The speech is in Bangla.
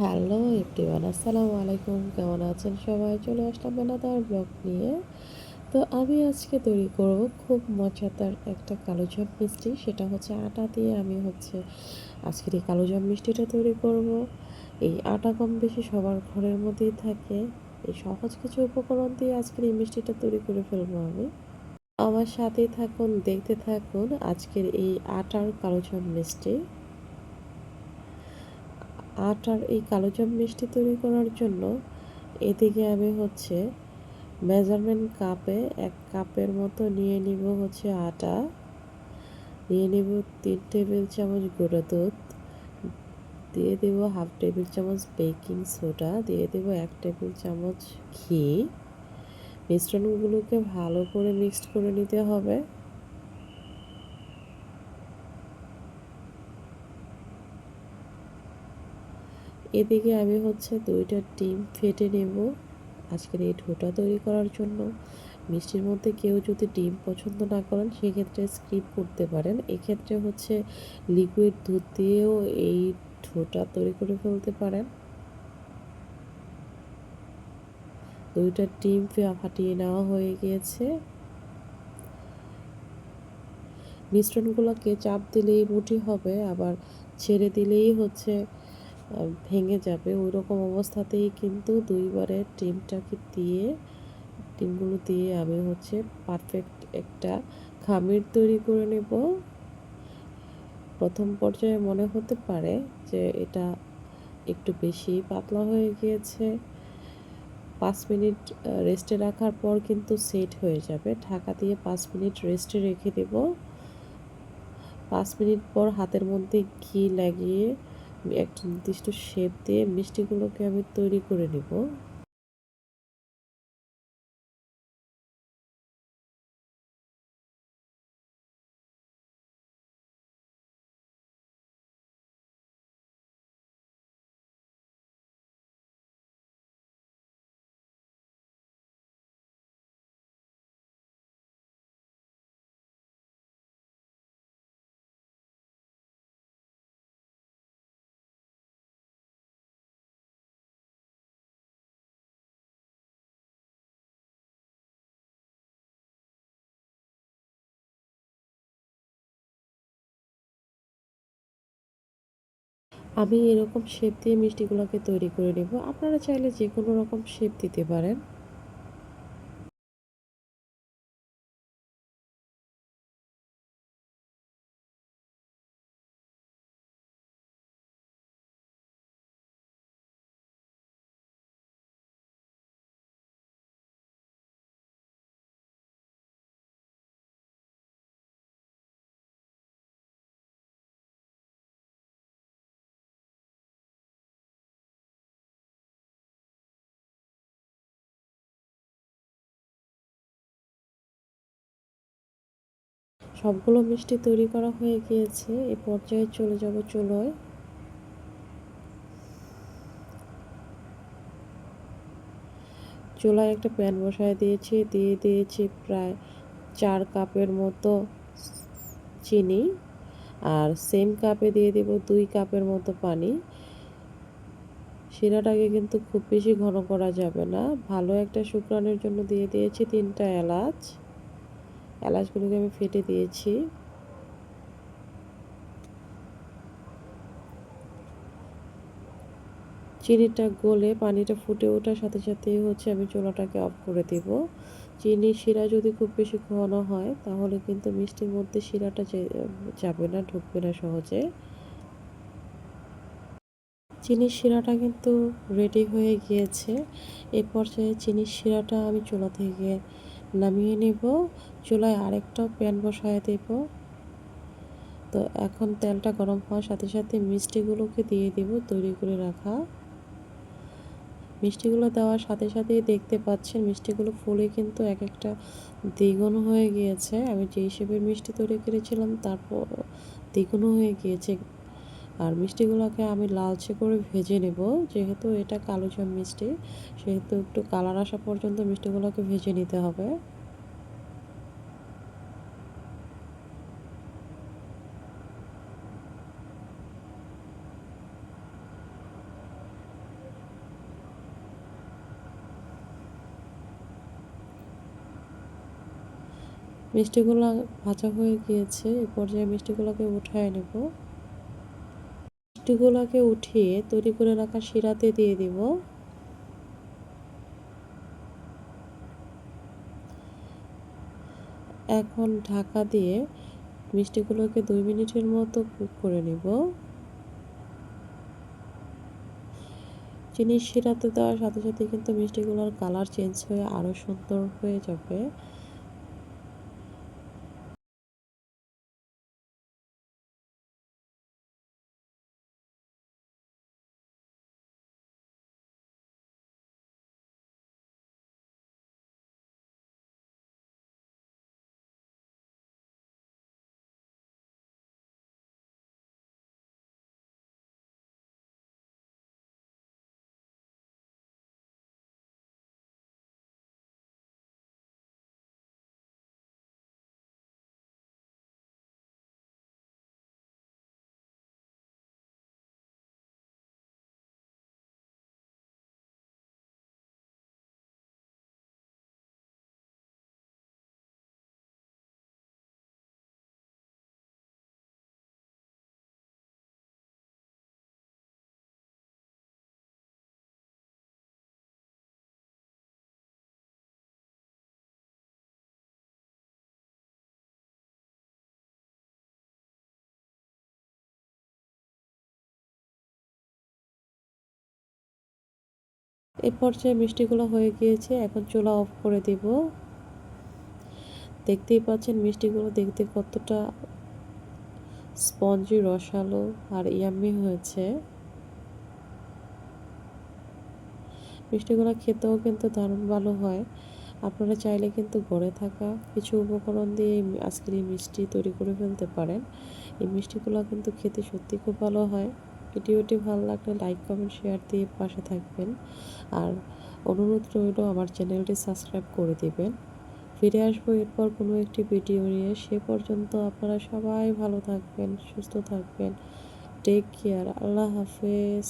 হ্যালো এভরিওয়ান, আসসালামু আলাইকুম। কেমন আছেন সবাই? চলে আসলাম বেলাদার ব্লগ নিয়ে। তো আমি আজকে তৈরি করব খুব মজাদার একটা কালোজাম মিষ্টি, সেটা হচ্ছে আটা দিয়ে আমি হচ্ছে আজকের এই কালোজাম মিষ্টিটা তৈরি করব। এই আটা কম বেশি সবার ঘরের মধ্যেই থাকে। এই সহজ কিছু উপকরণ দিয়ে আজকের এই মিষ্টিটা তৈরি করে ফেলব আমি। আমার সাথেই থাকুন, দেখতে থাকুন আজকের এই আটার কালোজাম মিষ্টি। আটার এই কালোজাম মিষ্টি তৈরি করার জন্য এদিকে আমি হচ্ছে মেজারমেন্ট কাপে এক কাপের মতো নিয়ে নিব হচ্ছে আটা। নিয়ে নিব তিন টেবিল চামচ গুঁড়ো দুধ। দিয়ে দেব হাফ টেবিল চামচ বেকিং সোডা। দিয়ে দেব এক টেবিল চামচ ঘি। মিশ্রণগুলোকে ভালো করে মিক্সড করে নিতে হবে। এদিকে আমি হচ্ছে দুইটা ডিম ফেটে নেব আজকের এই ঢোটা তৈরি করার জন্য। মিষ্টির মধ্যে কেউ যদি ডিম পছন্দ না করেন, সেক্ষেত্রে স্কিপ করতে পারেন। এক্ষেত্রে হচ্ছে লিকুইড দুধ দিয়েও এই ঢোটা তৈরি করে ফেলতে পারেন। দুইটা ডিম ফাটিয়ে নেওয়া হয়ে গিয়েছে। মিশ্রণগুলোকে চাপ দিলেই মুঠি হবে, আবার ছেড়ে দিলেই হচ্ছে ভেঙে যাবে। ওই রকম অবস্থাতেই কিন্তু দুইবারে ডিমটাকে দিয়ে ডিমগুলো দিয়ে আমি হচ্ছে পারফেক্ট একটা খামির তৈরি করে নেব। প্রথম পর্যায়ে মনে হতে পারে যে এটা একটু বেশি পাতলা হয়ে গিয়েছে। পাঁচ মিনিট রেস্টে রাখার পর কিন্তু সেট হয়ে যাবে। ঢাকা দিয়ে পাঁচ মিনিট রেস্টে রেখে দেব। পাঁচ মিনিট পর হাতের মধ্যে ঘি লাগিয়ে একটা নির্দিষ্ট শেপ দিয়ে মিষ্টিগুলোকে আমি তৈরি করে নিব। আমি এরকম শেপ দিয়ে মিষ্টিগুলোকে তৈরি করে নেব। আপনারা চাইলে যে কোনো রকম শেপ দিতে পারেন। সবগুলো মিষ্টি তৈরি করা হয়ে গিয়েছে। এ পর্যায়ে চলে যাব চুলোয়। চুলায় একটা প্যান বসায় দিয়েছি। দিয়ে দিয়েছি প্রায় চার কাপের মতো চিনি আর সেম কাপে দিয়ে দেব দুই কাপের মতো পানি। শিরাটাকে কিন্তু খুব বেশি ঘন করা যাবে না। ভালো একটা শুক্রানের জন্য দিয়ে দিয়েছি তিনটা এলাচ। এলাচগুলোকে আমি ফেটে দিয়েছি। চিনিটা গলে পানিটা ফুটে ওঠার সাথে সাথে হচ্ছে আমি চুলাটাকে অফ করে দেব। চিনি শিরা যদি খুব বেশি ঘন হয়, তাহলে কিন্তু মিষ্টির মধ্যে শিরাটা যাবে না, ঢুকবে না সহজে। চিনির শিরাটা কিন্তু রেডি হয়ে গিয়েছে। এ পর্যায়ে চিনির শিরাটা আমি চুলা থেকে নামিয়ে নেব। চুলায় আরেকটা প্যান বসায় দেব। তো এখন তেলটা গরম হওয়ার সাথে সাথে মিষ্টিগুলোকে দিয়ে দেব তৈরি করে রাখা। মিষ্টিগুলো দেওয়ার সাথে সাথেই দেখতে পাচ্ছেন মিষ্টিগুলো ফুলে কিন্তু এক একটা দ্বিগুণ হয়ে গিয়েছে। আমি যে হিসেবে মিষ্টি তৈরি করেছিলাম তারপর দ্বিগুণ হয়ে গিয়েছে। আর মিষ্টিগুলোকে আমি লালচে করে ভেজে নেব। যেহেতু এটা কালো জাম মিষ্টি, সেহেতু একটু কালার আসা পর্যন্ত মিষ্টিগুলোকে ভেজে নিতে হবে। মিষ্টিগুলো ভাজা হয়ে গিয়েছে, এ পর্যায়ে মিষ্টিগুলোকে উঠায় নেব। মিষ্টিগুলোকে উঠিয়ে তৈরি করে রাখা শিরাতে দিয়ে দিব। এখন ঢাকা দিয়ে মিষ্টিগুলোকে দুই মিনিটের মতো কুক করে নেব। চিনি শিরাতে দেওয়ার সাথে সাথে কিন্তু মিষ্টিগুলোর কালার চেঞ্জ হয়ে আরও সুন্দর হয়ে যাবে। এ পর্যায়ে মিষ্টিগুলো হয়ে গিয়েছে, এখন চুলা অফ করে দিব। দেখতেই পাচ্ছেন মিষ্টিগুলো দেখতে কতটা স্পঞ্জি, রসালো আর ইয়াম্মি হয়েছে। মিষ্টিগুলো খেতেও কিন্তু দারুণ ভালো হয়। আপনারা চাইলে কিন্তু ঘরে থাকা কিছু উপকরণ দিয়ে আজকের এই মিষ্টি তৈরি করে ফেলতে পারেন। এই মিষ্টিগুলো কিন্তু খেতে সত্যি খুব ভালো হয়। ভিডিওটি ভালো লাগলে লাইক, কমেন্ট, শেয়ার দিয়ে পাশে থাকবেন। আর অনুরোধ রইল আমার চ্যানেলটি সাবস্ক্রাইব করে দেবেন। ফিরে আসব এরপর কোনো একটি ভিডিও নিয়ে। সে পর্যন্ত আপনারা সবাই ভালো থাকবেন, সুস্থ থাকবেন। টেক কেয়ার আল্লাহ হাফেজ।